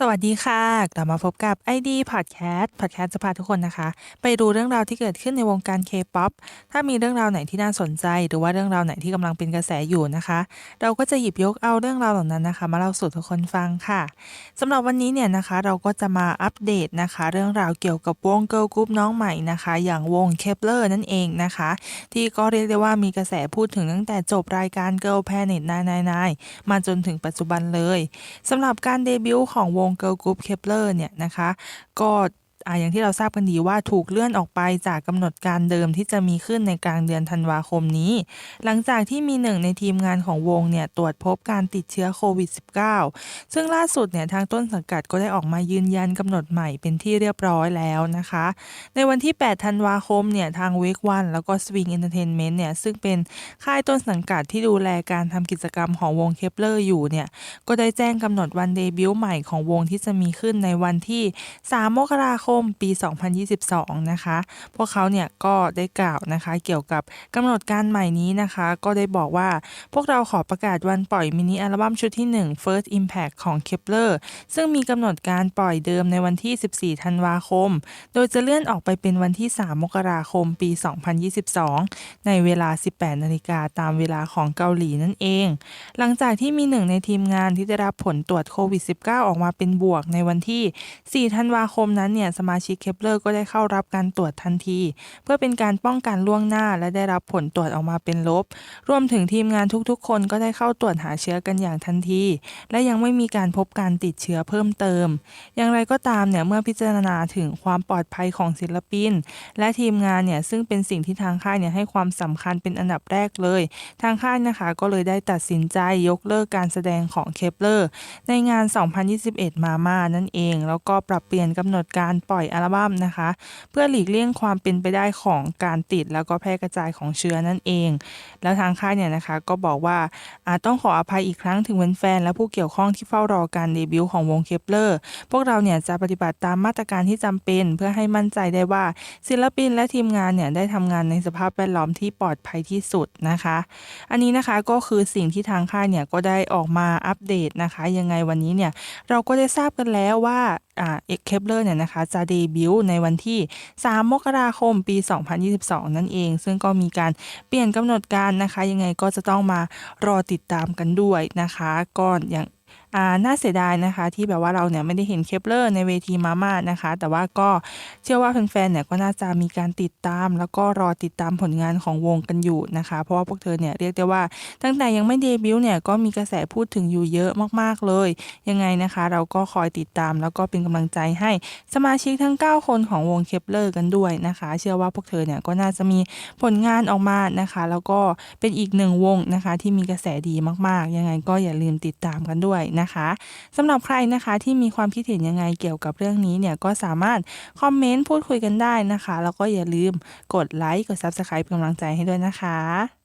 สวัสดีค่ะ กลับมาพบกับ ID Podcast Podcast จะพาทุกคนนะคะ ไปดูเรื่องราวที่เกิดขึ้นในวงการ K-POP ถ้ามีเรื่องราวไหนที่น่าสนใจ หรือว่าเรื่องราวไหนที่กำลังเป็นกระแสอยู่นะคะ เราก็จะหยิบยกเอาเรื่องราวเหล่านั้นนะคะ มาเล่าสู่ทุกคนฟังค่ะสำหรับวันนี้เนี่ยนะคะ เราก็จะมาอัปเดตนะคะ เรื่องราวเกี่ยวกับวงเกิร์ลกรุ๊ปน้องใหม่นะคะ อย่างวง Kepler นั่นเองนะคะ ที่ก็เรียกได้ว่ามีกระแสพูดถึงตั้งแต่จบรายการ Girl Planet 999มาจนถึงปัจจุบันเลยสำหรับการเดบิวต์ของวงงเกิร์ลกรุ๊ปเคปเลอร์เนี่ยนะคะ ก็ อ่าอย่างที่เราทราบกันดีว่าถูกเลื่อนออกไปจากกำหนดการเดิมที่จะมีขึ้นในกลางเดือนธันวาคมนี้ หลังจากที่มีหนึ่งในทีมงานของวงเนี่ยตรวจพบการติดเชื้อโควิด -19 ซึ่งล่าสุดเนี่ยทางต้นสังกัดก็ได้ออกมายืนยันกำหนดใหม่เป็นที่เรียบร้อยแล้วนะคะ ในวันที่ 8 ธันวาคมเนี่ยทาง Wake One แล้วก็ Swing Entertainment เนี่ยซึ่งเป็นค่ายต้นสังกัดที่ดูแลการทำกิจกรรมของวง Kepler อยู่เนี่ยก็ได้แจ้งกำหนดวันเดบิวต์ใหม่ของวงที่จะมีขึ้นในวันที่ 3 มกราคมปี 2022 นะคะ พวกเขาเนี่ยก็ได้กล่าวนะคะ เกี่ยวกับกำหนดการใหม่นี้นะคะ ก็ได้บอกว่าพวกเราขอประกาศวันปล่อยมินิอัลบั้มชุดที่ 1 First Impact ของ Kepler ซึ่งมีกำหนดการปล่อยเดิมในวันที่ 14 ธันวาคม โดยจะเลื่อนออกไปเป็นวันที่ 3 มกราคมปี 2022 ในเวลา 18 นาฬิกาตามเวลาของเกาหลีนั่นเอง หลังจากที่มีหนึ่งในทีมงานที่ได้รับผลตรวจโควิด -19 ออกมาเป็นบวกในวันที่ 4 ธันวาคมนั้นเนี่ยสมาชิกเคปเลอร์ก็ได้เข้ารับการตรวจทันที เพื่อเป็นการป้องกันล่วงหน้าและได้รับผลตรวจออกมาเป็นลบ รวมถึงทีมงานทุกๆ คนก็ได้เข้าตรวจหาเชื้อกันอย่างทันที และยังไม่มีการพบการติดเชื้อเพิ่มเติม อย่างไรก็ตามเนี่ยเมื่อพิจารณาถึงความปลอดภัยของศิลปิน และทีมงานเนี่ยซึ่งเป็นสิ่งที่ทางค่ายเนี่ยให้ความสำคัญเป็นอันดับแรกเลย ทางค่ายนะคะก็เลยได้ตัดสินใจยกเลิกการแสดงของเคปเลอร์ในงาน 2021 มาม่านั่นเอง แล้วก็ปรับเปลี่ยนกำหนดการปล่อยอัลบั้มนะคะ เพื่อหลีกเลี่ยงความเป็นไปได้ของการติดแล้วก็แพร่กระจายของเชื้อนั่นเอง แล้วทางค่ายเนี่ยนะคะก็บอกว่าอาจต้องขออภัยอีกครั้งถึงแฟนๆและผู้เกี่ยวข้องที่เฝ้ารอการเดบิวต์ของวงเคปเลอร์พวกเราเนี่ยจะปฏิบัติตามมาตรการที่จำเป็น เพื่อให้มั่นใจได้ว่าศิลปินและทีมงานเนี่ยได้ทำงานในสภาพแวดล้อมที่ปลอดภัยที่สุดนะคะ อันนี้นะคะก็คือสิ่งที่ทางค่ายเนี่ยก็ได้ออกมาอัปเดตนะคะ ยังไงวันนี้เนี่ยเราก็ได้ทราบกันแล้วว่า เอ็กเคปเลอร์เนี่ยนะคะจะเดบิวต์ในวันที่ 3 มกราคมปี 2022 นั่นเอง ซึ่งก็มีการเปลี่ยนกำหนดการนะคะ ยังไงก็จะต้องมารอติดตามกันด้วยนะคะก่อนอย่าง อ่าน่าเสียดายนะคะ ที่แบบว่าเราเนี่ยไม่ได้เห็นเคปเลอร์ในเวทีมาม่านะคะ แต่ว่าก็เชื่อว่าแฟนๆเนี่ยก็น่าจะมีการติดตาม แล้วก็รอติดตามผลงานของวงกันอยู่นะคะ เพราะว่าพวกเธอเนี่ยเรียกได้ว่าตั้งแต่ยังไม่เดบิวต์เนี่ยก็มีกระแสพูดถึงอยู่เยอะมากๆเลย ยังไงนะคะ เราก็คอยติดตาม แล้วก็เป็นกำลังใจให้สมาชิกทั้ง 9 คนของวงเคปเลอร์กันด้วยนะคะ เชื่อว่าพวกเธอเนี่ยก็น่าจะมีผลงานออกมานะคะ แล้วก็เป็นอีกหนึ่งวงนะคะ ที่มีกระแสดีมากๆ ยังไงก็อย่าลืมติดตามกันด้วยนะนะคะสำหรับใครนะคะที่มีความคิดเห็นยังไงเกี่ยวกับเรื่องนี้เนี่ยก็สามารถคอมเมนต์พูดคุยกันได้นะคะ แล้วก็อย่าลืมกดไลค์กด Subscribe เป็นกำลังใจให้ด้วยนะคะ